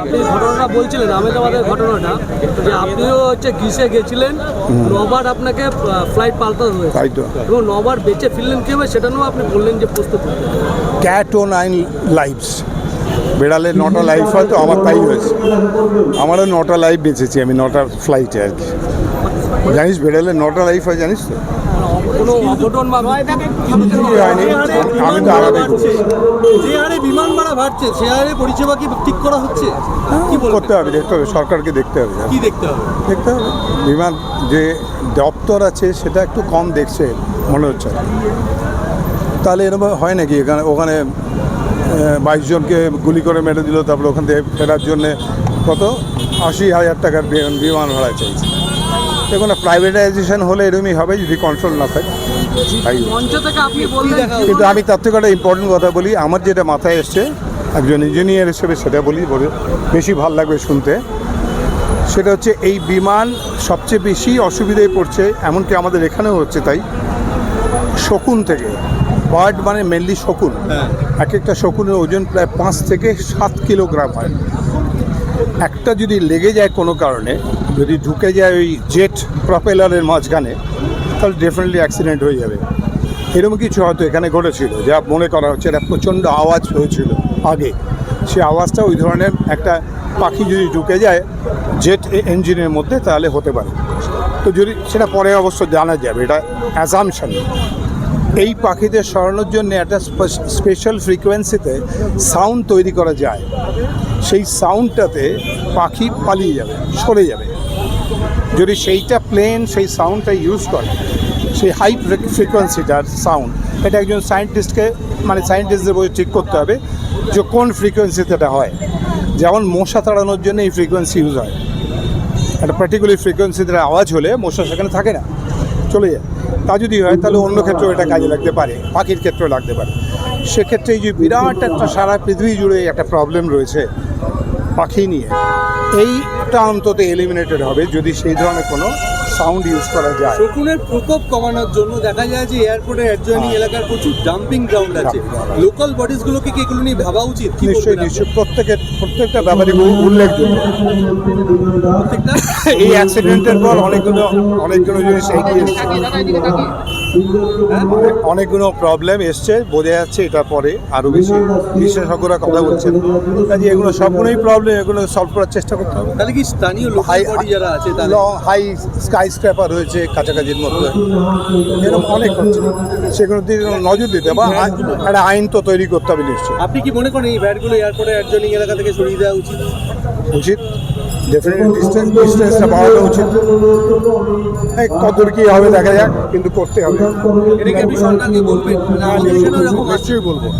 আপনি ঘটনাটা বলছিলেন আহমেদাবাদের ঘটনাটা যে আপনিও হচ্ছে গ্রিসে গেছিলেন নবার আপনাকে ফ্লাইট পাল্টাতে হয়েছে। তো। এবং নবার বেঁচে ফিরলেন কীভাবে সেটা নিয়েও আপনি বললেন যে প্রস্তুত ক্যাট ও নাইন লাইভস বেড়ালের নটা লাইফ হয়তো আমার তাই হয়েছে। আমারও নটা লাইফ বেঁচেছি আমি নটা ফ্লাইটে আর কি। জানিস বেড়ালে নটা লাইফ হয় জানিস তো? কোনো অঘটন বা হয়নি। আমি তো আলাদাই যে হারে বিমান ভাড়া বাড়ছে সে হারে পরিষেবা কি ঠিক করা হচ্ছে? কি করতে হবে দেখতে হবে সরকারকে দেখতে হবে কি দেখতে হবে? দেখতে হবে। বিমান যে দপ্তর আছে সেটা একটু কম দেখছে মনে হচ্ছে। তাহলে এরকম হয় নাকি? এখানে ওখানে বাইশ জনকে গুলি করে মেরে দিল তারপরে ওখান থেকে ফেরার জন্যে কত? আশি হাজার টাকার বিমান ভাড়া চাইছে। দেখুন প্রাইভেটাইজেশন হলে এরকমই হবে যদি কন্ট্রোল না থাকে। কিন্তু আমি তার থেকে একটা ইম্পর্টেন্ট কথা বলি আমার যেটা মাথায় এসছে একজন ইঞ্জিনিয়ার হিসেবে সেটা বলি বলে বেশি ভালো লাগবে শুনতে। সেটা হচ্ছে এই বিমান সবচেয়ে বেশি অসুবিধায় পড়ছে এমনকি আমাদের এখানেও হচ্ছে তাই। শকুন থেকে বার্ড মানে মেনলি শকুন। এক একটা শকুনের ওজন প্রায় পাঁচ থেকে সাত কিলোগ্রাম হয়। একটা যদি লেগে যায় কোনো কারণে, যদি ঢুকে যায় ওই জেট প্রপেলারের মাঝখানে, তাহলে ডেফিনেটলি অ্যাক্সিডেন্ট হয়ে যাবে। এরকম কিছু হয়তো এখানে ঘটেছিল, যা মনে করা হচ্ছে এটা প্রচণ্ড আওয়াজ হয়েছিল আগে। সে আওয়াজটা ওই ধরনের একটা পাখি যদি ঢুকে যায়, জেট ইঞ্জিনের মধ্যে, তাহলে হতে পারে। তো যদি সেটা পরে অবশ্য জানা যাবে, এটা অ্যাজামশন এই পাখিদের সরানোর জন্য একটা স্পেশাল ফ্রিকোয়েন্সিতে সাউন্ড তৈরি করা যায়। সেই সাউন্ডটাতে পাখি পালিয়ে যাবে, সরে যাবে। যদি সেইটা প্লেন সেই সাউন্ডটা ইউজ করে, সেই হাই ফ্রিকোয়েন্সিটার সাউন্ড এটা একজন সায়েন্টিস্টকে মানে সায়েন্টিস্টদের বই ঠিক করতে হবে যে কোন ফ্রিকোয়েন্সিতে এটা হয়। যেমন মশা তাড়ানোর জন্য এই ফ্রিকোয়েন্সি ইউজ হয়। একটা পার্টিকুলার ফ্রিকোয়েন্সিতে আওয়াজ হলে মশা সেখানে থাকে না, চলে যায়। তা যদি হয়, তাহলে অন্য ক্ষেত্রেও এটা কাজে লাগতে পারে, পাখির ক্ষেত্রেও লাগতে পারে। সেক্ষেত্রে এই যে বিরাট একটা সারা পৃথিবী জুড়ে একটা প্রবলেম রয়েছে পাখি নিয়ে। এইটা অন্তত এলিমিনেটেড হবে যদি সেই ধরনের কোনো সাউন্ড ইউজ করা যায়। শকুনের প্রকোপ কমানোর জন্য দেখা যায় যে এয়ারপোর্টের অ্যাডজয়নিং এলাকার প্রচুর ডাম্পিং গ্রাউন্ড আছে। লোকাল বডিজগুলোকে কি এগুলো নিয়ে ভাবা উচিত? নিশ্চয়ই নিশ্চয়ই। প্রত্যেকের প্রত্যেকটা ব্যাপারে উল্লেখযোগ্য। এই অ্যাক্সিডেন্টের পর অনেকগুলো অনেকগুলো জিনিস এগিয়ে এসছে। অনেকগুলো প্রবলেম এসছে বোঝা যাচ্ছে এটা পরে আরও বেশি। বিশেষজ্ঞরা কথা বলছেন। কাজে এগুলো সবগুলোই প্রবলেম এগুলো সলভ করার চেষ্টা করতে হবে। তাহলে কি স্থানীয় বডি যারা আছে তারা লং হাই স্কাই স্ক্র্যাপার হয়েছে কাছাকাছির মধ্যে। এরকম অনেক হচ্ছে। সেগুলো দিকে নজর দিতে হবে। একটা আইন তো তৈরি করতে হবে নিশ্চয়ই। আপনি কি মনে করেন এই ভ্যাটগুলো এয়ারপোর্টের অ্যাডজয়নিং এলাকা থেকে সরিয়ে দেওয়া উচিত? উচিত। ডেফিনেটলি ডিস্টেন্স ডিস্টেন্সটা বাড়ানো উচিত। হ্যাঁ কতদূর কী হবে দেখা যাক কিন্তু করতে হবে। নিশ্চয়ই বলব।